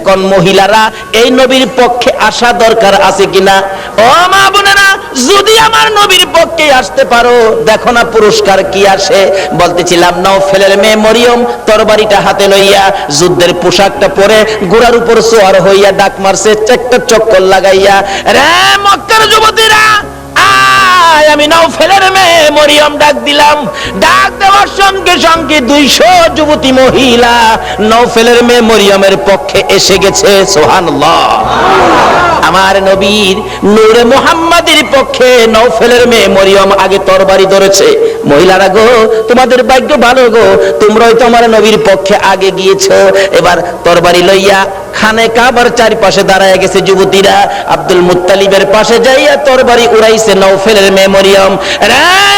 এখন মহিলারা, এই নবীর পক্ষে আসা দরকার আছে কিনা? ও মা বোনেরা, যদি আমার নবীর পক্ষে আসতে পারো, দেখো না পুরস্কার কি আসে। বলতেছিলাম নওফেলের মেয়ে মরিয়ম, তরবারিটা হাতে লইয়া যুদ্ধের পোশাকটা পরে ঘোড়ার উপর সোয়ার হইয়া ডাক মারছে একটা চক্কর লাগাইয়া, রে মক্কার যুবতীরা আমি নওফেলের মেয়ে, মরিয়ম ডাক দিলাম। ডাক দেওয়ার সঙ্গে সঙ্গে দুইশো যুবতী মহিলা নওফেলের মেয়ে মরিয়মের পক্ষে এসে গেছে সোহানুল্লাহ আমার নবীর নূরে মোহাম্মদের পক্ষে নৌফেলের মেয়ে মরিয়ম আগে তরবারি ধরেছে। মহিলারা গো, তোমাদের ভাগ্য ভালো গো। তোমরাই তো আমার নবীর পক্ষে আগে গিয়েছো। এবার তরবারি লইয়া খানে কাবার চারিপাশে দাঁড়ায় গেছে যুবতীরা। আব্দুল মুত্তালিবের পাশে যাইয়া তরবারি উড়াইছে নওফেলের মেমোরিয়াম।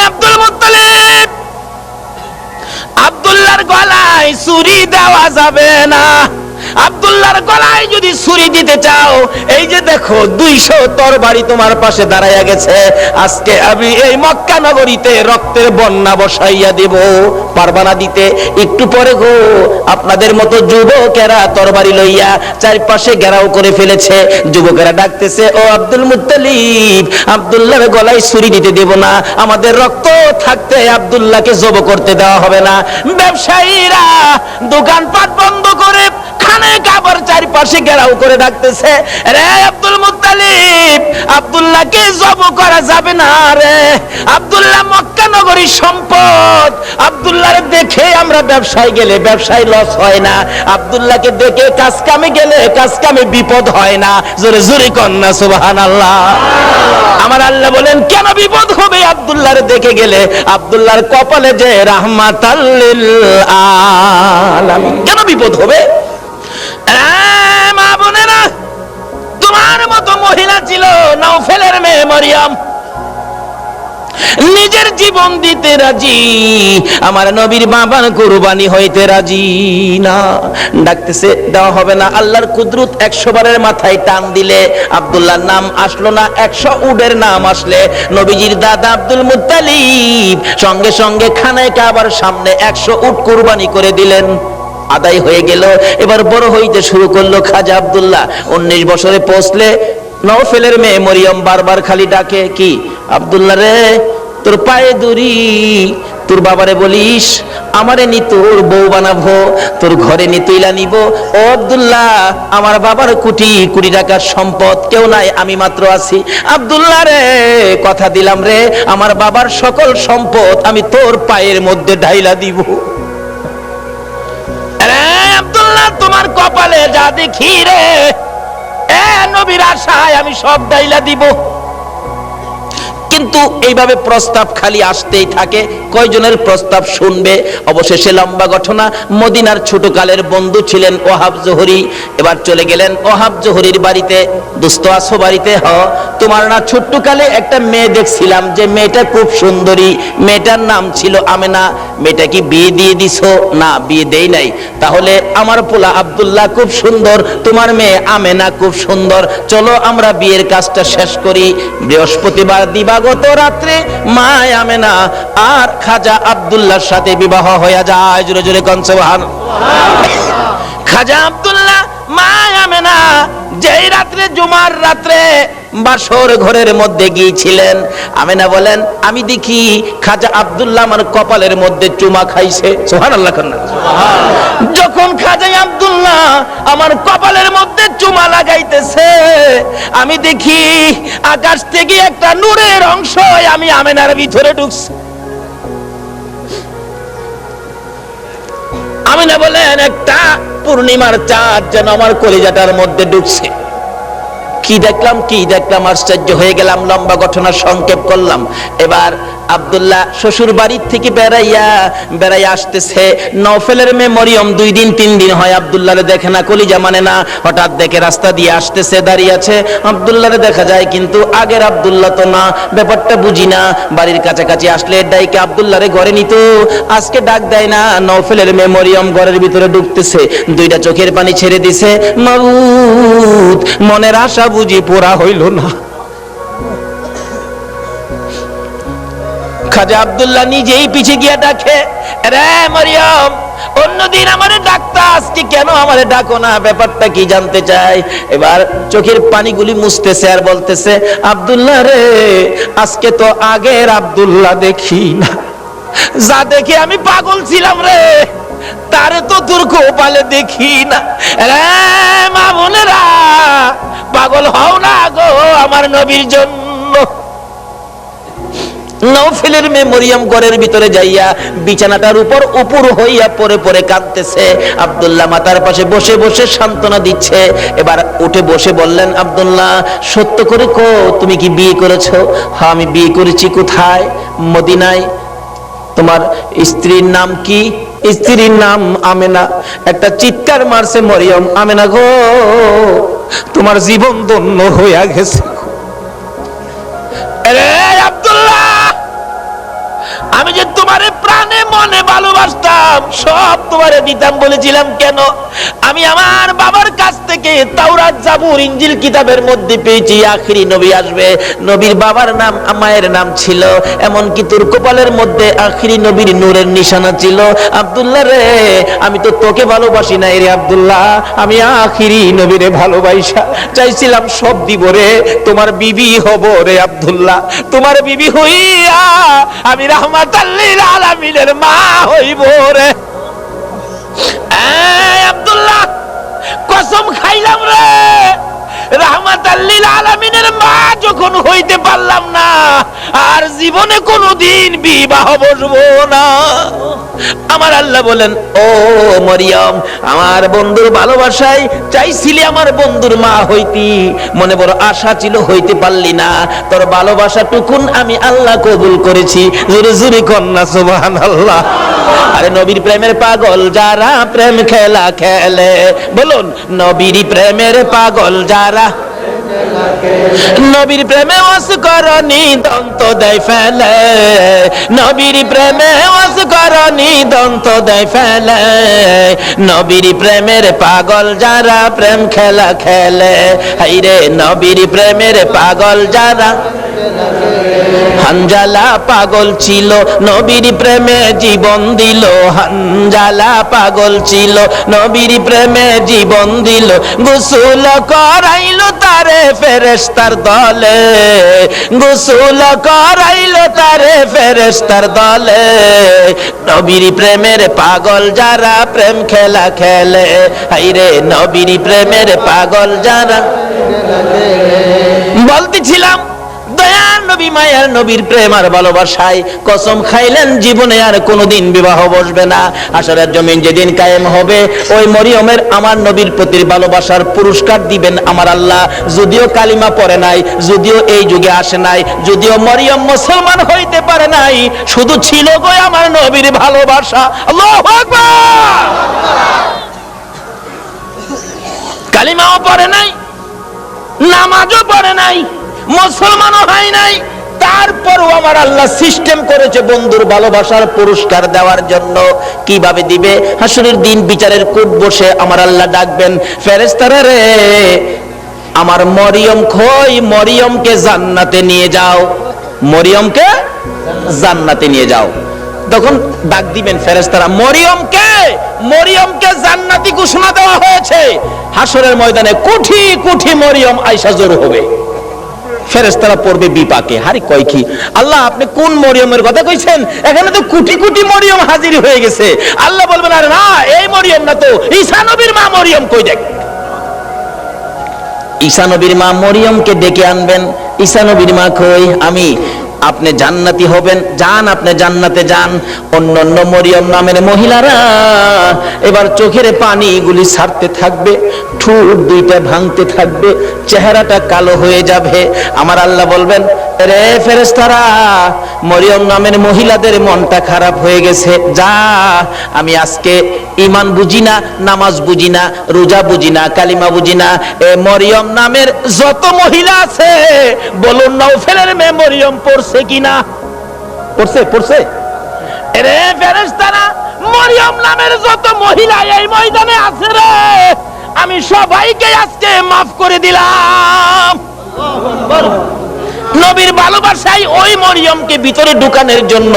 Abdul Muttalib! আব্দুল্লাহর গলায় ছুরি দেওয়া যাবে না। আব্দুল্লাহর গলায় যদি ছুরি দিতে চাও, এই যে দেখো দুইশো তরবারি তোমার পাশে দাঁড়াইয়া গেছে। আজকে আমি এই মক্কা নগরীতে রক্তের বন্যা বসাইয়া দেব। পারবানা দিতে, একটু পরে গো, আপনাদের মতো যুবকেরা তরবারি লইয়া চারপাশে ঘেরাও করে ফেলেছে। যুবকেরা ডাকতেছে, ও আব্দুল মুত্তালিব, আব্দুল্লাহর গলায় ছুরি দিতে দেব না। আমাদের রক্ত থাকতে আব্দুল্লাহকে জব করতে দেওয়া হবে না। ব্যবসায়ীরা, দোকানপাট বন্ধ করে খানে কাবার চারিপাশে ঘেরাও করে ডাকতেছে, রে আব্দুল মুত্তালিব, আব্দুল্লাহকে জব করা যাবে না রে। আব্দুল্লাহ মক্কা নগরীর সম্পদ। আব্দুল্লাহর দেখে আমরা ব্যবসায় গেলে ব্যবসায় লস হয় না। আব্দুল্লাহকে দেখে কাজ কামে গেলে কাজ কামে বিপদ হয় না। জোরে জোরে কন্যা সুবাহান আল্লাহ আমার আল্লাহ বলেন, কেন বিপদ হবে আব্দুল্লাহর দেখে গেলে? আব্দুল্লাহর কপালে যে রাহমাতাল্লিল আলামিন। কেন বিপদ হবে? তোমার মতো মহিলা ছিল নওফেলের মেয়ে মরিয়ম। নিজের জীবন দিতে রাজি, আমার নবীর বাবার কুরবানি হইতে রাজি না। ডাকতেছে, দেওয়া হবে না, আল্লাহর কুদরত একশো বারের মাথায় টান দিলে, আব্দুল্লাহর নাম আসলো না, একশো উডের নাম আসলে। নবীজির দাদা আব্দুল মুত্তালিব সঙ্গে সঙ্গে খানায় কাবার সামনে একশো উট কুরবানি করে দিলেন। আদায় হয়ে গেল। এবার বড় হইতে শুরু করল খাজা আব্দুল্লাহ। উনিশ বছরে পৌঁছলে নওফেলের মেয়ে মরিয়ম বারবার খালি ডাকে, কি? আব্দুল্লাহ রে, তোর পায়ে দড়ি। তোর বাবারে বলিস, আমারে নি তোর বউ বানাবো, তোর ঘরে নি তুইলা নিব। ও আব্দুল্লাহ, আমার বাবার কোটি কোটি টাকার সম্পদ কেউ নাই, আমি মাত্র আছি। আব্দুল্লাহ রে, কথা দিলাম রে, আমার বাবার সকল সম্পদ আমি তোর পায়ের মধ্যে ঢাইলা দিব। কপালে যা দেখি রে এ নবীর আশায় আমি সব দাইলা দিব। কিন্তু এইভাবে প্রস্তাব খালি আসতেই থাকে। কয়জনের প্রস্তাব শুনবে? অবশেষে লম্বা ঘটনা। মদিনার ছোটকালের বন্ধু ছিলেন ওহাব জোহরি। এবার চলে গেলেন ওহাব জোহরির বাড়িতে। দুস্থ আসো বাড়িতে? হ। তোমার না ছোট্টকালে একটা মেয়ে দেখছিলাম যে মেয়েটা খুব সুন্দরী। মেয়েটার নাম ছিল আমেনা। মেয়েটা কি বিয়ে দিয়ে দিছো? না, বিয়ে দেই নাই। তাহলে আমার পোলা আব্দুল্লাহ খুব সুন্দর, তোমার মেয়ে আমেনা খুব সুন্দর। চলো আমরা বিয়ের কাজটা শেষ করি। বৃহস্পতিবার দিবাগত রাত্রে মা আমেনা আর খাজা আব্দুল্লাহর সাথে বিবাহ হয়ে যায়। জোরে জোরে কনসবাহান খাজা আব্দুল্লাহ মা আমেনা, যেই রাত্রে জুমার রাত্রে বাসর ঘরের মধ্যে গিয়েছিলেন। আমেনা বলেন, আমি দেখি খাজা আমার কপালের মধ্যে চুমা খাইছে। সোহান আল্লাহ যখন আমার কপালের মধ্যে চুমা লাগাইতেছে, আমি দেখি আকাশ থেকে একটা নূরের অংশ আমি আমেনার ভিতরে ঢুকছে। আমিনা বলেন, একটা পূর্ণিমার চাঁদ যেন আমার কলিজাটার মধ্যে ঢুকছে। কি দেখলাম কি দেখলাম, আশ্চর্য হয়ে গেলাম, লম্বা ঘটনা সংক্ষেপ করলাম। এবার আব্দুল্লাহ শ্বশুর বাড়ির থেকে বেড়াইয়া বেড়াইয়া আসতেছে। নফেলের মেয়ে মরিয়ম দুই দিন, তিন দিন হয়। আব্দুল্লাহরে দেখে না, কলিজা মানে না। হঠাৎ দেখে রাস্তা দিয়ে আসতেছে, দাঁড়িয়ে আছে। আব্দুল্লাহরে দেখা যায় কিন্তু আগের আবদুল্লাহ তো না। ব্যাপারটা বুঝি না। বাড়ির কাছাকাছি আসলে ডাইকে আব্দুল্লাহরে ঘরে নিত। আজকে ডাক দেয় না নফেলের মেয়ে মরিয়ম ঘরের ভিতরে ঢুকতেছে। দুইটা চোখের পানি ছেড়ে দিছে। মাবুদ, মনের আশা বুঝি পোড়া হইল না। খাজা আব্দুল্লাহ নিজেই পিছে গিয়ে ডাকে, রে মরিয়ম, অন্যদিন আমারে ডাকতা, আজকে কেন আমারে ডাকো না? ব্যাপারটা কি জানতে চাই? এবার চোখের পানিগুলি মুছতেছে আর বলতেছে, আব্দুল্লাহ রে, আজকে তো আগের আব্দুল্লাহ দেখি না। যা দেখে আমি পাগল ছিলাম রে। তারে তো তোর কপালে দেখি না। রে মা বোনেরা, পাগল হও না গো আমার নবীর জন্য। নৌফিলের মেয়ে ঘরের ভিতরে যাইয়া বিছানাটার উপর উপর হইয়া পরে পরে কাঁদতেছে। আব্দুল্লাহ মাতার পাশে বসে বসে সান্ত্বনা দিচ্ছে। এবার উঠে বসে বললেন, আব্দুল্লাহ, সত্য করে কো তুমি কি বিয়ে করেছ? হ্যাঁ আমি বিয়ে করেছি। কোথায়? মদিনায়। তোমার স্ত্রীর নাম কি? স্ত্রীর নাম আমেনা। একটা চিৎকার মারছে মরিয়ম, আমেনা গো, তোমার জীবন ধন্য হইয়া গেছে আমি যে তোমার প্রাণে মনে ভালোবাসতাম, সব তোমারে দিতাম, বলেছিলাম, কেন? আমি আমার বাবার কাছ থেকে তাওরাত জাবুর ইঞ্জিল কিতাবের মধ্যে পেয়েছি, আখিরি নবী আসবে। নবীর বাবার নাম মায়ের নাম ছিল তোর কপালের মধ্যে আখিরি নবীর নূরের নিশানা ছিল। রে, আমি তো তোকে ভালোবাসি রে আব্দুল্লাহ, আমি নবীরে ভালোবাসা চাইছিলাম সব দিব রে, তোমার বিবি হব রে আব্দুল্লাহ। তোমার বিবি হইয়া আমি রহমাতাল্লিল আলামিনের মা হইব রে। আব্দুল্লাহ কসম খাইলাম রে। রহমাতাল্লিল আলামিনের মা যখন হইতে পারলাম না আর জীবনে কোনোদিন বিবাহ বসবো না। আমার আল্লাহ বলেন, ও মরিয়ম, আমার বন্ধুর ভালোবাসায় চাইছিলি আমার বন্ধুর মা হইতি। মনে বড় আশা ছিল হইতে পারলি না। তোর ভালোবাসা টুকুন আমি আল্লাহ কবুল করেছি। জোরে জোরে কন্যা সুবহান আল্লাহ আরে নবীর প্রেমের পাগল, যারা প্রেম খেলা খেলে, বলুন, নবীর প্রেমের পাগল যারা নবীর প্রেমে ওয়াস করনি, দন্ত দেয় ফেলে। নবীর প্রেমে ওয়াস করনি, দন্ত দেয় ফেলে। নবীর প্রেমের পাগল যারা প্রেম খেলা খেলে, হাইরে নবীর প্রেমের পাগল যারা হানজালা পাগল ছিল, নবীর প্রেমে জীবন দিল। হানজালা পাগল ছিল, নবীর প্রেমে জীবন দিল। গোসল করাইল তারে ফেরেস্তার দলে। গোসল করাইল তারে ফেরেস্তার দলে। নবীর প্রেমের পাগল যারা প্রেম খেলা খেলে, হাইরে নবীর প্রেমের পাগল যারা বলতেছিলাম নবী মায়ার নবীর প্রেম আর ভালোবাসায় কসম খাইলেন, জীবনে আর কোনোদিন বিবাহ বসবে না। আসরের জমিন যেদিন কায়েম হবে, ওই মরিয়মের আমার নবীর প্রতি ভালোবাসার পুরস্কার দিবেন আমার আল্লাহ। যদিও কালিমা পড়ে নাই, যদিও এই যুগে আসে নাই, যদিও মরিয়ম মুসলমান হইতে পারে নাই, শুধু ছিল গো আমার নবীর ভালোবাসা। আল্লাহু আকবার! কালিমাও পড়ে নাই, নামাজও পড়ে নাই মুসলমানও হয় নাই। তারপরও আমার আল্লাহ সিস্টেম করেছে বন্ধুর ভালোবাসার পুরস্কার দেওয়ার জন্য। কীভাবে দিবে? হাসুরের দিন বিচারের কোট বসে আমার আল্লাহ ডাকবেন ফেরেস্তারা রে, আমার মরিয়ম খই, মরিয়মকে জান্নাতে নিয়ে যাও। মরিয়মকে জান্নাতে নিয়ে যাও। তখন ডাক দিবেন ফেরেস্তারা মরিয়মকে মরিয়মকে জান্নাতি ঘোষণা দেওয়া হয়েছে। হাসরের ময়দানে কোটি কোটি মরিয়ম আইসা জোর হবে। ফেরেস্তারা পড়বে বিপাকে। হারি কয় কি? আল্লাহ, আপনি কোন মরিয়মের কথা কইছেন? এখানে তো কোটি কোটি মরিয়ম হাজির হয়ে গেছে। আল্লাহ বলবেন, আরে না, এই মরিয়ম না তো, ঈসা নবীর মা মরিয়ম কই দেখ? ঈসা নবীর মা মরিয়মকে ডেকে আনবেন। ঈসা নবীর মা কই, আমি আপনি জান্নাতি হবেন, যান আপনি জান্নাতে যান। অন্য অন্য মরিয়ম নামের মহিলারা এবার চোখের পানিগুলি ছাড়তে থাকবে, ঠুট দুইটা ভাঙতে থাকবে, চেহারাটা কালো হয়ে যাবে। আমার আল্লাহ বলবেন রে ফেরেস্তারা মরিয়ম নামের মহিলাদের মনটা খারাপ হয়ে গেছে। যা, আমি আজকে ইমান বুঝি না, নামাজ বুঝি না, রোজা বুঝি না, কালিমা বুঝি না। এ মরিয়ম নামের যত মহিলা আছে, বলুন নৌফেলের মেয়ে মরিয়ম পড়ছে কিনা? পড়ছে পড়ছে। রে ফেরেশতারা, মরিয়ম নামের যত মহিলা এই ময়দানে আছে রে, আমি সবাইকে আজকে মাফ করে দিলাম। নবীর ভালোবাসায় ওই মরিয়মকে ভিতরে ঢুকানোর জন্য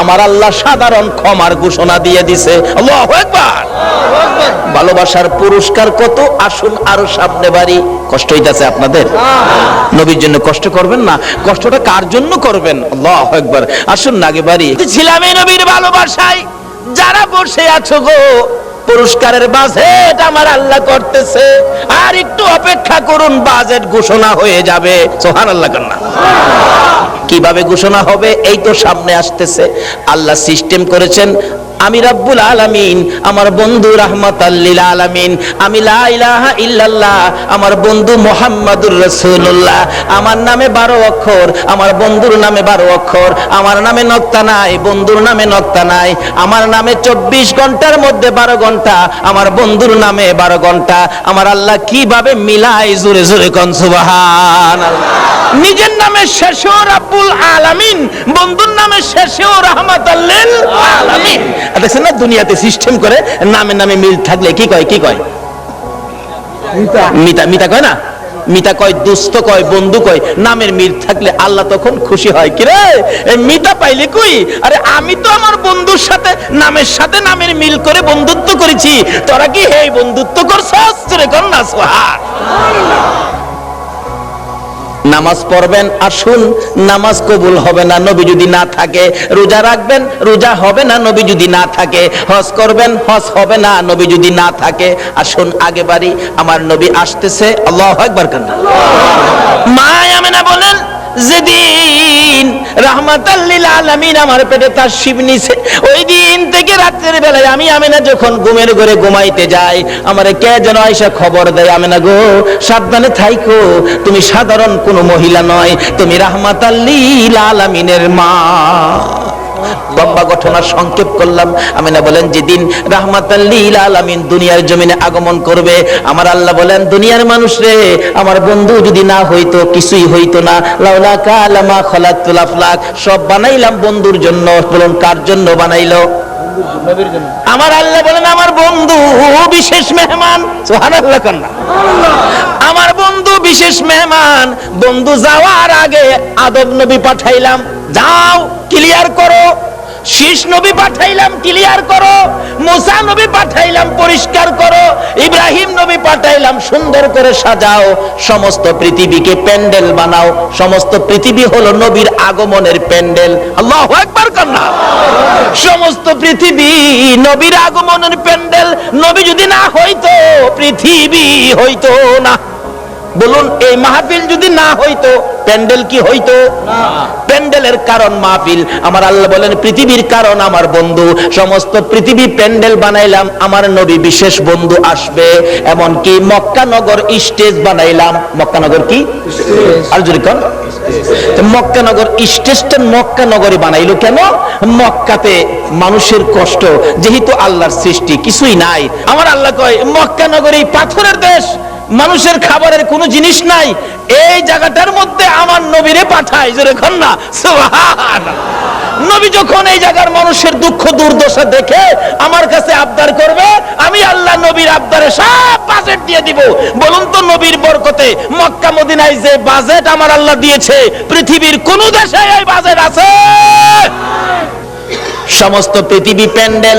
আমার আল্লাহ সাধারণ ক্ষমার ঘোষণা দিয়ে দিছে। ভালোবাসার পুরস্কার কত? আসুন আরও সামনে বাড়ি। কষ্ট হইতাছে আপনাদের? নবীর জন্য কষ্ট করবেন না। কষ্টটা কার জন্য করবেন? আল্লাহ একবার আসুন না আগে বাড়ি। ছিলাম নবীর ভালোবাসায়। যারা বসে আছো গো পুরস্কারের বাজেট আমার আল্লাহ করতেছে। আর একটু অপেক্ষা করুন, বাজেট ঘোষণা হয়ে যাবে। সোহান আল্লাহ কান্না কীভাবে ঘোষণা হবে, এই তো সামনে আসতেছে। আল্লাহ সিস্টেম করেছেন আমি রাব্বুল আলামিন, আমার বন্ধু রাহমাত আল্লিল আলামিন, আমি লা ইলাহা ইল্লাল্লাহ, আমার বন্ধু মোহাম্মদুর রাসূলুল্লাহ, আমার নামে বারো অক্ষর, আমার বন্ধুর নামে বারো অক্ষর, আমার নামে নক্তা নাই, বন্ধুর নামে নক্তা নাই, আমার নামে চব্বিশ ঘণ্টার মধ্যে বারো ঘণ্টা, আমার বন্ধুর নামে বারো ঘণ্টা, আমার আল্লাহ কীভাবে মিলাই জোরে জোরে কন সুবহান নিজের নামে শেষেও রাব্বুল আলামিন বন্ধুর নামে শেষেও রাহমাতাল্লিল আলামিন। দেখছেন না দুনিয়াতে সিস্টেম করে নামে নামে মিল থাকলে কি কয় কি কয়? মিতা। মিতা কয় না? মিতা কয় দুস্থ কয় বন্ধু কয় নামের মিল থাকলে আল্লাহ তখন খুশি হয়। কি রে? মিতা পাইলে কই? আরে আমি তো আমার বন্ধুর সাথে নামের সাথে নামের মিল করে বন্ধুত্ব করেছি। তোরা কি হে বন্ধুত্ব করছস? রে কর না সোহার নামাজ পড়বেন আসুন নামাজ কবুল হবে না নবী যদি না থাকে রোজা রাখবেন রোজা হবে না নবী যদি না থাকে হজ করবেন হজ হবে না নবী যদি না থাকে আসুন আগে বাড়ি আমার নবী আসতেছে আল্লাহ একবার কান্না। মা আমেনা বলেন যেদিন রাহমাতাল্লিল আলামিন আমার পেটে তার শিব নিছে, ওই দিন থেকে রাতের বেলায় আমি আমিনা যখন ঘুমের ঘরে ঘুমাইতে যাই, আমারে কে যেন আইসা খবর দেয়, আমিনা গো, সাবধানে থাইকো, তুমি সাধারণ কোনো মহিলা নয়, তুমি রাহমাতাল্লিল আলামিনের মা। লম্বা ঘটনা সংক্ষেপ করলাম। আমি না বলেন, যেদিন রাহমাতাল্লিল আলামিন দুনিয়ার জমিনে আগমন করবে, আমার আল্লাহ বলেন, দুনিয়ার মানুষ রে, আমার বন্ধু যদি না হইতো, কিছুই হইতো না। লাউলা কালামা খলাতুল আফলাক, সব বানাইলাম বন্ধুর জন্য। বলুন, কার জন্য বানাইলো? আমার আল্লাহ বলেন, আমার বন্ধু বিশেষ মেহমান। আমার বন্ধু বিশেষ মেহমান। বন্ধু যাওয়ার আগে আদব নবী পাঠাইলাম। যাও ক্লিয়ার করো। শীষ নবী পাঠাইলাম ক্লিয়ার করো। মুসা নবী পাঠাইলাম, পরিষ্কার করো। ইব্রাহিম নবী পাঠাইলাম, সুন্দর করে সাজাও। সমস্ত পৃথিবীকে প্যান্ডেল বানাও। সমস্ত পৃথিবী হলো নবীর আগমনের প্যান্ডেল। আল্লাহ একবার কন্যা। সমস্ত পৃথিবী নবীর আগমনের প্যান্ডেল। নবী যদি না হইতো, পৃথিবী হইতো না। বলুন এই মাহফিল যদি না হইতো প্যান্ডেল কি হইতো? প্যান্ডেলের কারণ মাহফিল। আমার আল্লাহ বলেন পৃথিবীর কারণ আমার বন্ধু। সমস্ত পৃথিবী প্যান্ডেল বানাইলাম আমার নবী বিশেষ বন্ধু আসবে। এমনকি মক্কানগর স্টেজ বানাইলাম। মক্কানগর কি? আর যদি কন। মক্কানগর স্টেজটা মক্কানগরে বানাইলো কেন? মক্কাতে মানুষের কষ্ট যেহেতু আল্লাহর সৃষ্টি কিছুই নাই। আমার আল্লাহ কয় মক্কানগর এই পাথরের দেশ। মানুষের খাবারের কোনো জিনিস নাই। এই জায়গাটার মধ্যে আমার নবীরে পাঠায়, জোরে না। নবী যখন এই জায়গার মানুষের দুঃখ, দুর্দশা দেখে আমার কাছে আবদার করবে, আমি আল্লাহ নবীর আবদারে সব বাজেট দিয়ে দিব। বলুন তো নবীর বরকতে মক্কা, মদিনায় যে বাজেট আমার আল্লাহ দিয়েছে, পৃথিবীর কোন দেশে এই বাজেট আছে? সমস্ত পৃথিবী প্যান্ডেল,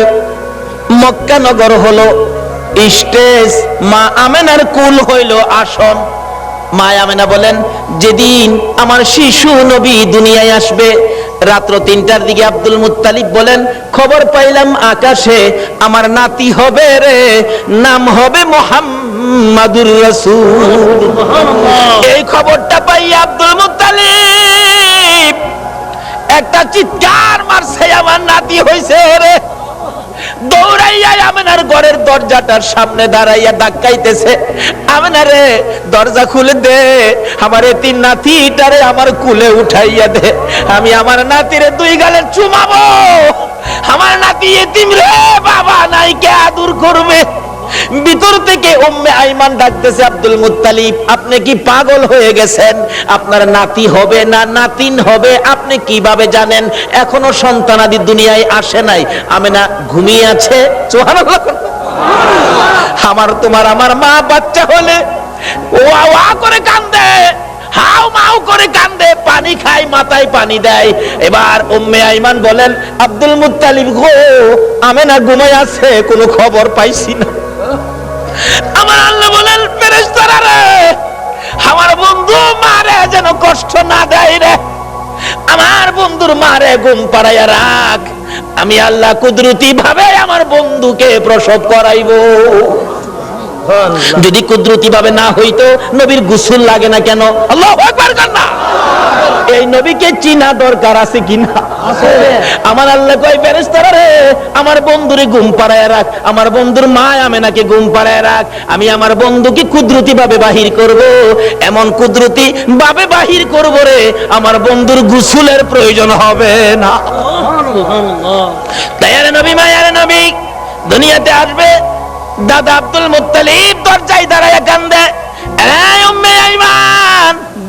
মক্কা নগর হলো স্টেজ মা আমেনার কুল হইল আসন। মা আমেনা বলেন, যেদিন আমার শিশু নবী দুনিয়ায় আসবে, রাত্র তিনটার দিকে আব্দুল মুত্তালিব বলেন, খবর পাইলাম আকাশে, আমার নাতি হবে রে, নাম হবে মোহাম্মদুর রাসূল। এই খবরটা পাই আব্দুল মুত্তালিব একটা চিৎকার মারছে, আমার নাতি হইছে রে। দৌড়াইয়া আমেনার ঘরের দরজাটার সামনে দাঁড়াইয়া ধাক্কাইতেছে। আমেনারে, দরজা খুলে দে, আমার তিন নাতিটারে আমার কুলে উঠাইয়া দে। আমি আমার নাতিরে দুই গালে চুমাবো। আমার নাতি এতিম রে, বাবা নাই কে আদর করবে? ভিতর থেকে উম্মে আইমান ডাকতেছে আব্দুল মুত্তালিব, আপনি কি পাগল হয়ে গেছেন? আপনার নাতি হবে না নাতিন হবে, আপনি কীভাবে জানেন? এখনও সন্তানাদি দুনিয়ায় আসে নাই। আমেনা ঘুমিয়ে আছে? সুবহানাল্লাহ। আমার তোমার আমার মা বাচ্চা হলে ওয়া ওয়া করে কান্দে হাউ মাও করে কান্দে, পানি খায়, মাথায় পানি দেয়। এবার উম্মে আইমান বলেন, আব্দুল মুত্তালিব গো, আমেনা ঘুমাই আছে, কোনো খবর পাইছি না। আমার আল্লাহ বলেন, ফেরেশতারা রে, আমার বন্ধু মারে যেন কষ্ট না দেয় রে। আমার বন্ধুর মারে ঘুম পাড়াইয়া রাখ। আমি আল্লাহ কুদরতি ভাবে আমার বন্ধুকে প্রসব করাইবো। যদি কুদরতি ভাবে না হইতো নবীর গোসল লাগে না কেন? আল্লাহ একবার না। এই নবীকে চিনা দরকার আছে কিনা আমার আল্লাহ কয় ফেরেশতারা রে আমার বন্ধুরে ঘুম পাড়ায় রাখ। আমার বন্ধুর মা আমেনাকে ঘুম পাড়ায় রাখ। আমি আমার বন্ধুকে কুদরতি ভাবে বাহির করব। এমন কুদরতি ভাবে বাহির করব রে আমার বন্ধুর গোসলের প্রয়োজন হবে না। তাই আরে নবী মায়ারে নবী দুনিয়াতে আসবে দাদা আব্দুল মুত্তালিব দরজায় দাঁড়ায় কান্দে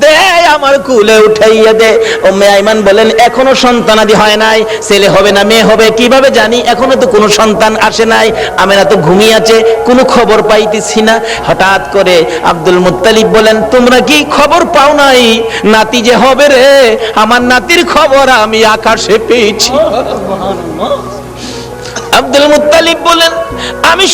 দে আমার কুলে উঠাইয়া দে। উম্মে আইমান বলেন, এখনও সন্তানাদি হয় নাই, ছেলে হবে না, মেয়ে হবে, কীভাবে জানি? এখনও তো কোনো সন্তান আসে নাই আমেরা তো ঘুমিয়ে আছে, কোনো খবর পাইতেছি না। হঠাৎ করে আব্দুল মুত্তালিব বলেন, তোমরা কি খবর পাও নাই? নাতি যে হবে রে, আমার নাতির খবর আমি আকাশে পেয়েছি। আব্দুল মুত্তালিব বলেন, আমি